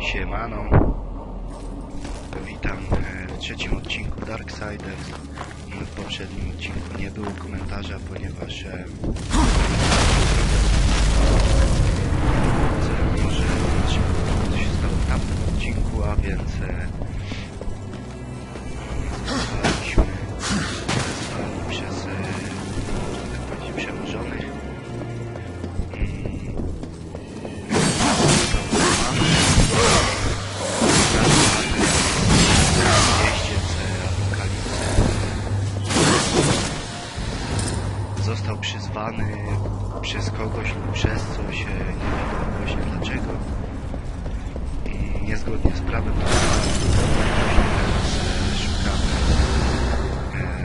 Siemano. Witam w trzecim odcinku Darksiders. W poprzednim odcinku nie było komentarza, ponieważ może co się stało w tamtym odcinku, a więc e, został przyzwany przez kogoś lub przez coś, e, nie wiadomo właśnie dlaczego. I niezgodnie z prawem e, szukamy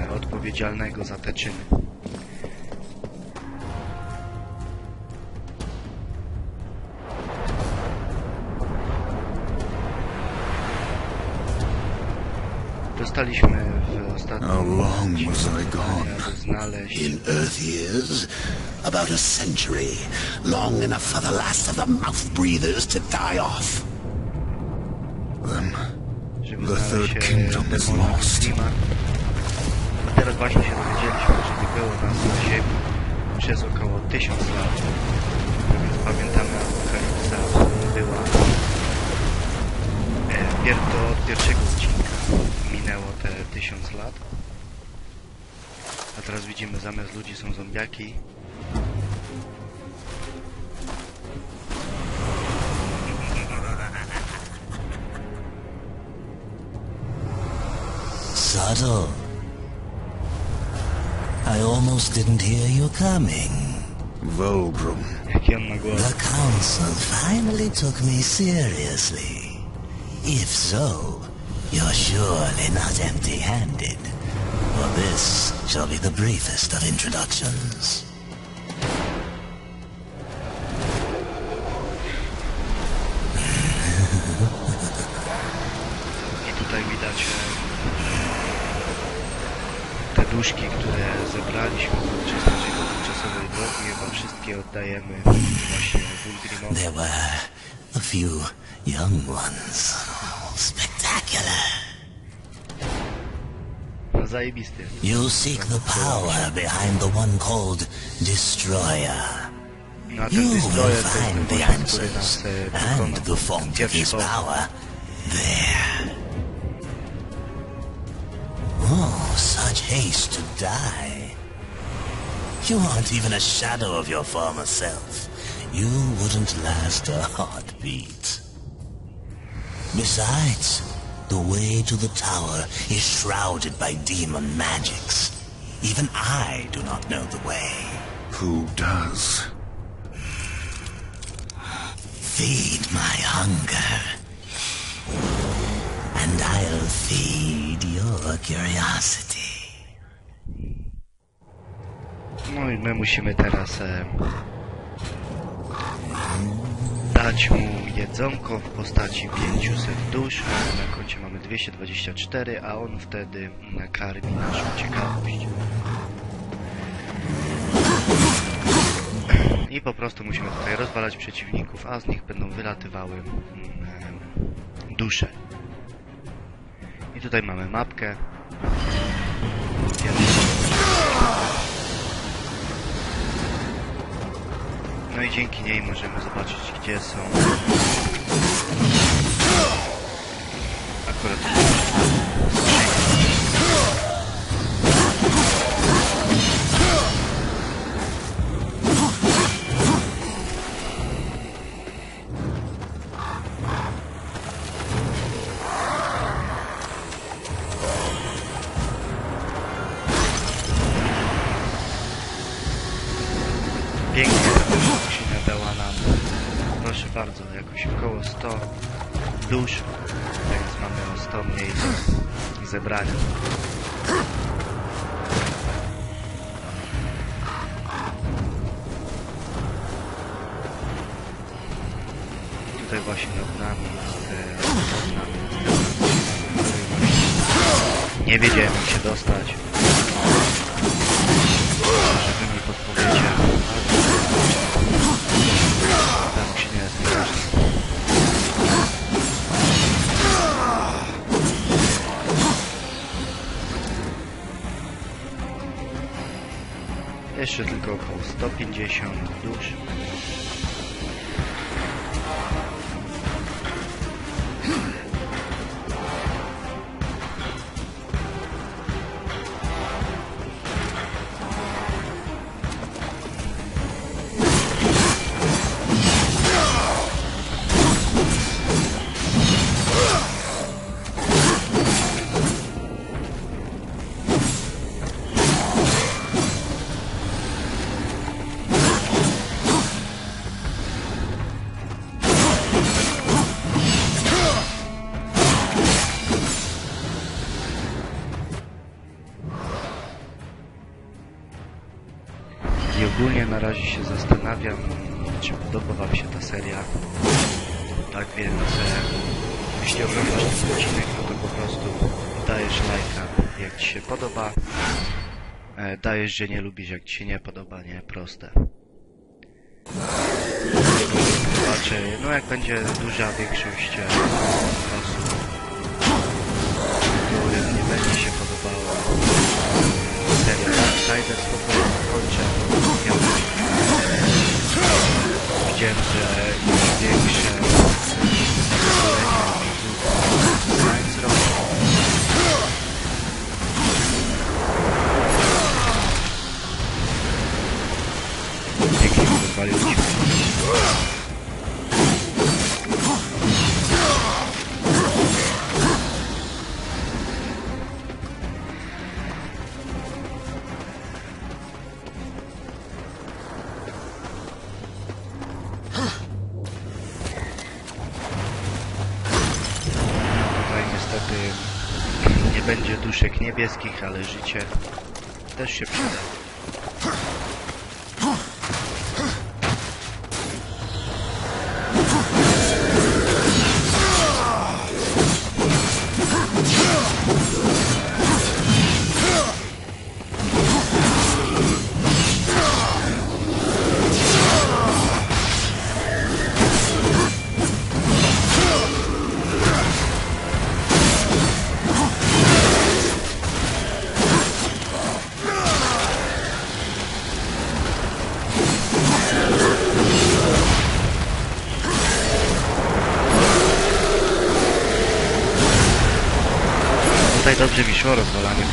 e, odpowiedzialnego za te czyny. Dostaliśmy How long was I gone? In Earth years, about a century, long enough for the last of the mouth breathers to die off. Then The Third Kingdom is lost. Teraz właśnie się dowiedzieliśmy, że nie było nas na Ziemi przez około 1000 lat. Więc pamiętamy apokalipsa, która była e, pier do od pierwszego odcinka. Minęło te 1000 lat. A teraz widzimy, zamiast ludzi są zombiaki. Subtle. I almost didn't hear you coming. Głos. The council finally took me seriously. If so, you're surely not empty-handed. For this shall be the briefest of introductions. I tutaj widać te duszki, które zebraliśmy podczas drogi. Chyba wszystkie oddajemy właśnie Wulgrimowi. There were a few young ones. Spectacular. No zajebisty. You seek the power behind the one called Destroyer. No You will destroyer to jest ten find the właśnie, który nas answers and the font of his power there. Oh, such haste to die. You aren't even a shadow of your former self. You wouldn't last a heartbeat. Besides, the way to the tower is shrouded by demon magics. Even I do not know the way. Who does? Feed my hunger. And I'll feed your curiosity. No i my musimy teraz e, dać mu jedzonko w postaci 500 dusz. Na koncie mamy 224, a on wtedy nakarmi naszą ciekawość. I po prostu musimy tutaj rozwalać przeciwników, a z nich będą wylatywały mm, dusze. I tutaj mamy mapkę. No i dzięki niej możemy zobaczyć, gdzie są. Akurat Pięknie dała nam, proszę bardzo, jakoś około 100 dusz, więc mamy o 100 mniej zebrania. Tutaj właśnie nad nami jest, e, nad nami który właśnie nie wiedziałem jak się dostać. Jeszcze tylko około 150 dusz. Razie się zastanawiam, czy podoba Wam się ta seria. Tak więc, e, jeśli oglądasz ten odcinek, no to po prostu dajesz lajka, jak Ci się podoba. E, dajesz, że nie lubisz, jak Ci się nie podoba, nie? Proste. Zobaczę, no jak będzie duża większość e, osób, będzie duszek niebieskich, ale życie też się przyda. Tutaj dobrze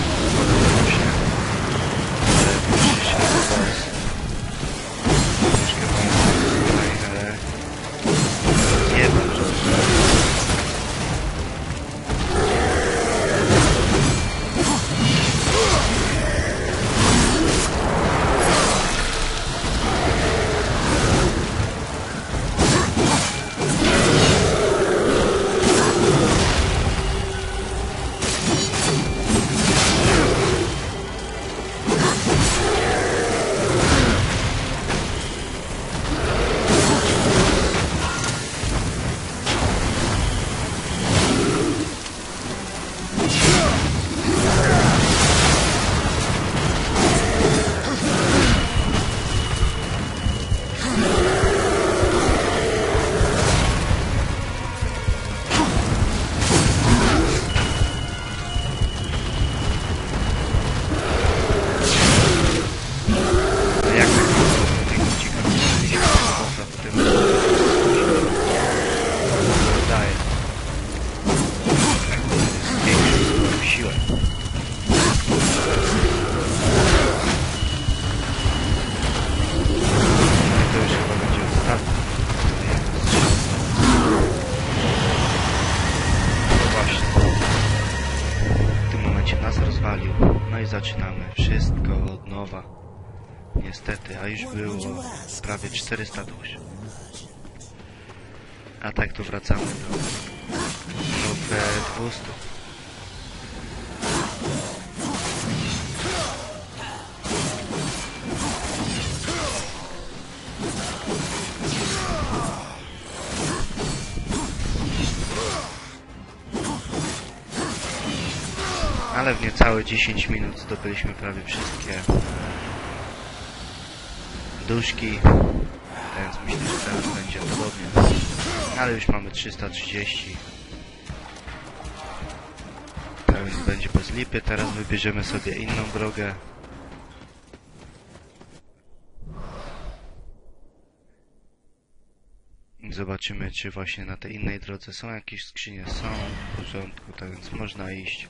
400 dusz. A tak to wracamy do, do P200. Ale w niecałe 10 minut zdobyliśmy prawie wszystkie duszki, więc myślę, że teraz będzie podobnie. Ale już mamy 330. Tak więc będzie bez lipy. Teraz wybierzemy sobie inną drogę. Zobaczymy, czy właśnie na tej innej drodze są jakieś skrzynie. Są, w porządku, tak więc można iść.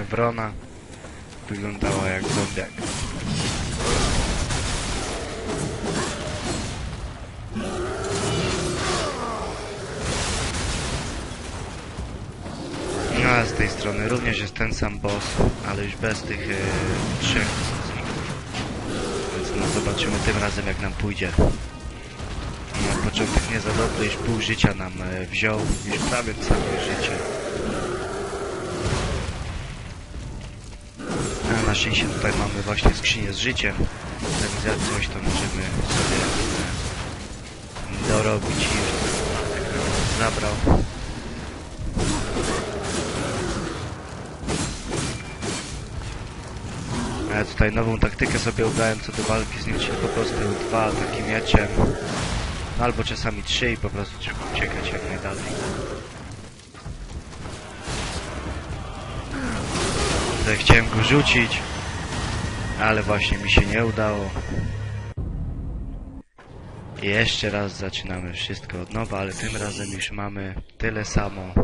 Wrona wyglądała jak zombiak. No a z tej strony również jest ten sam boss, ale już bez tych e, trzech. Więc no zobaczymy tym razem jak nam pójdzie. Na początek nie za dobry, już pół życia nam e, wziął, już prawie całe życie. Na szczęście tutaj mamy właśnie skrzynię z życiem, więc jak coś to możemy sobie e, dorobić i już ten zabrał. Ja tutaj nową taktykę sobie ubrałem co do walki z nim, czyli po prostu dwa ataki mieczem, albo czasami trzy i po prostu trzeba uciekać jak najdalej. Tutaj chciałem go rzucić, ale właśnie mi się nie udało. I jeszcze raz zaczynamy wszystko od nowa, ale tym razem już mamy tyle samo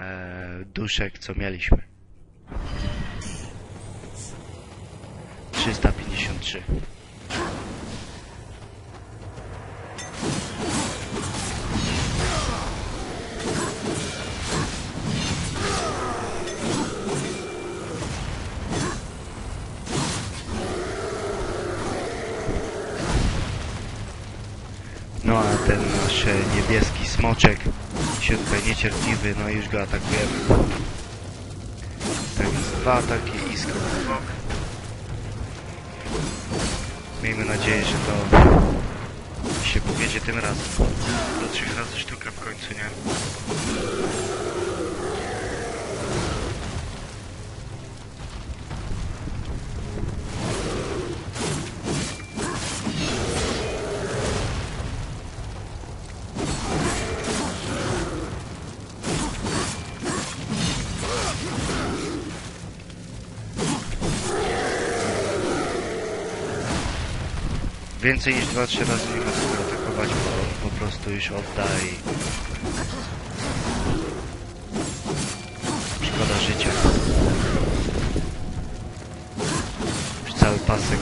e, duszek, co mieliśmy. 353. nasz niebieski smoczek się tutaj niecierpliwy, no i już go atakujemy. Tak więc dwa ataki i. Miejmy nadzieję, że to się powiedzie tym razem. Do trzech razy sztuka w końcu, nie? Więcej niż 2-3 razy nie co atakować, bo po prostu już odda i... Szkoda życia. Już cały pasek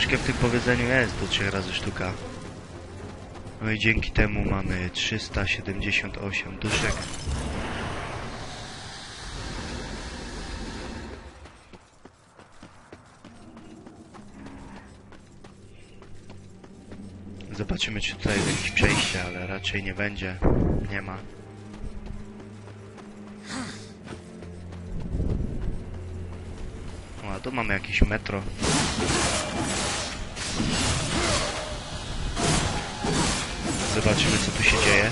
troszkę w tym powiedzeniu jest do trzech razy sztuka. No i dzięki temu mamy 378 duszek. Zobaczymy czy tutaj jest jakieś przejście, ale raczej nie będzie. Nie ma. O, a tu mamy jakieś metro. Zobaczymy co tu się dzieje.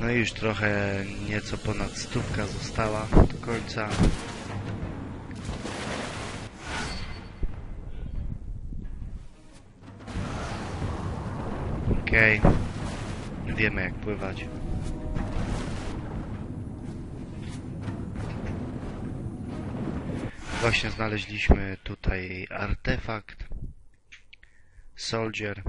No i już trochę nieco ponad stówka została do końca. Okej. Wiemy jak pływać. Właśnie znaleźliśmy tutaj artefakt. Soldier.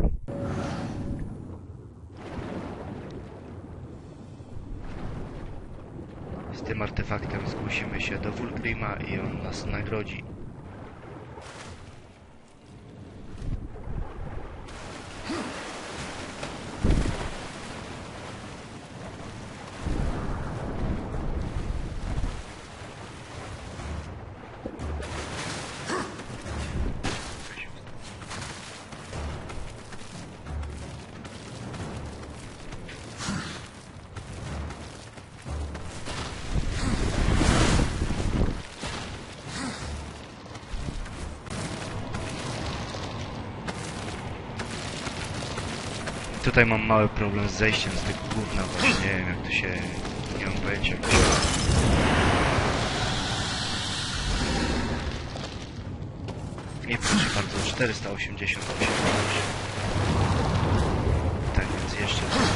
Z tym artefaktem zgłosimy się do Wulgrima i on nas nagrodzi. Tutaj mam mały problem z zejściem z tego gówna właśnie, nie wiem jak to się... nie mam pojęcia jak to się... I proszę bardzo, 488 Tak więc jeszcze 12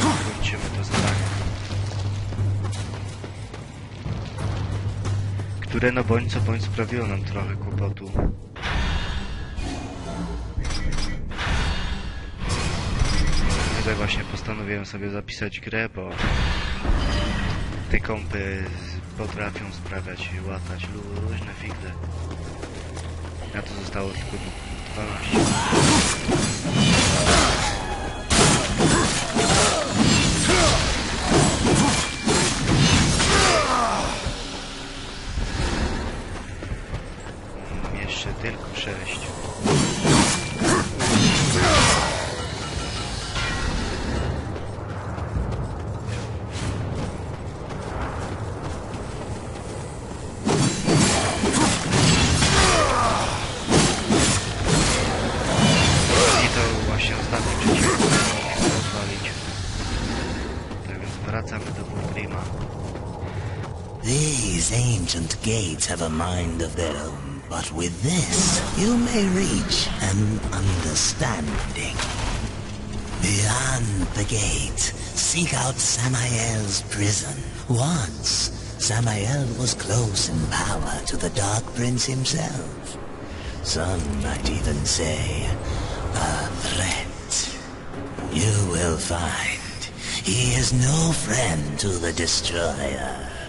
i kończymy to zadanie. Które no bądź co bądź sprawiło nam trochę kłopotu. Właśnie postanowiłem sobie zapisać grę, bo te kompy z- potrafią sprawiać i łatać lu- różne figle. A to zostało tylko 12. Gates have a mind of their own, but with this you may reach an understanding. Beyond the gate, seek out Samael's prison. Once, Samael was close in power to the Dark Prince himself. Some might even say, a threat. You will find he is no friend to the Destroyer.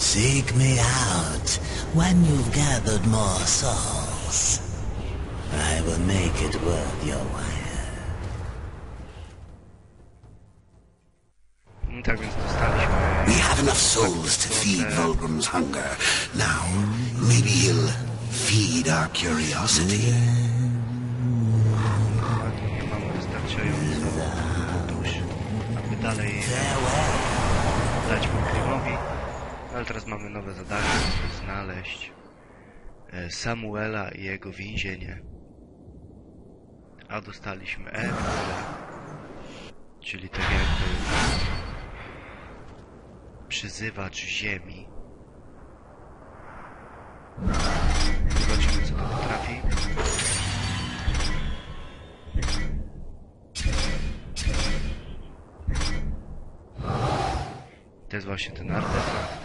Seek me out when you've gathered more souls. I will make it worth your while. Tak więc dostaliśmy... We have enough souls to feed Volgrim's hunger. Now, maybe he'll feed our curiosity. Dokładnie Ale teraz mamy nowe zadanie, znaleźć e, Samuela i jego więzienie. A dostaliśmy E, czyli tak jakby przyzywacz ziemi. Zobaczymy co to potrafi. To jest właśnie ten artefakt.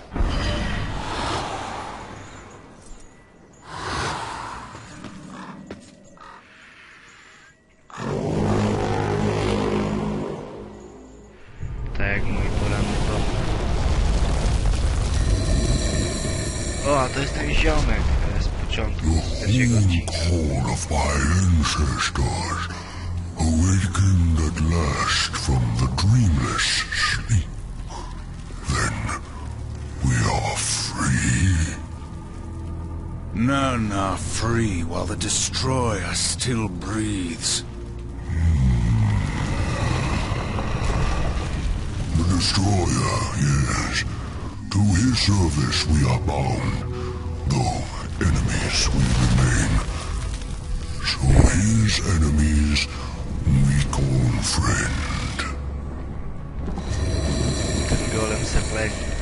Początku, z trzeciego odcinka. All of my ancestors awakened at last from the dreamless sleep. Then we are free. None are free while the Destroyer still breathes. The Destroyer, yes. To his service we are bound, though enemies we remain. So his enemies we call friend. Golem se pleže.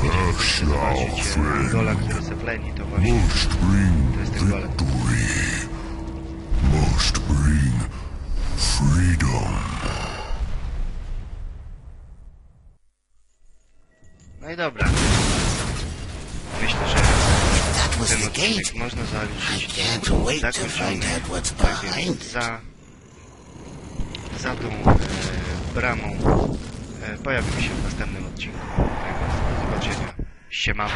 Pass thou, friend. Must bring victory. Must bring freedom. Gate. można zaliczyć Can't do wait to zakończony. find out what's Tak it. za, za tą e, bramą e, pojawimy się w następnym odcinku. Tak więc do zobaczenia. Siemano.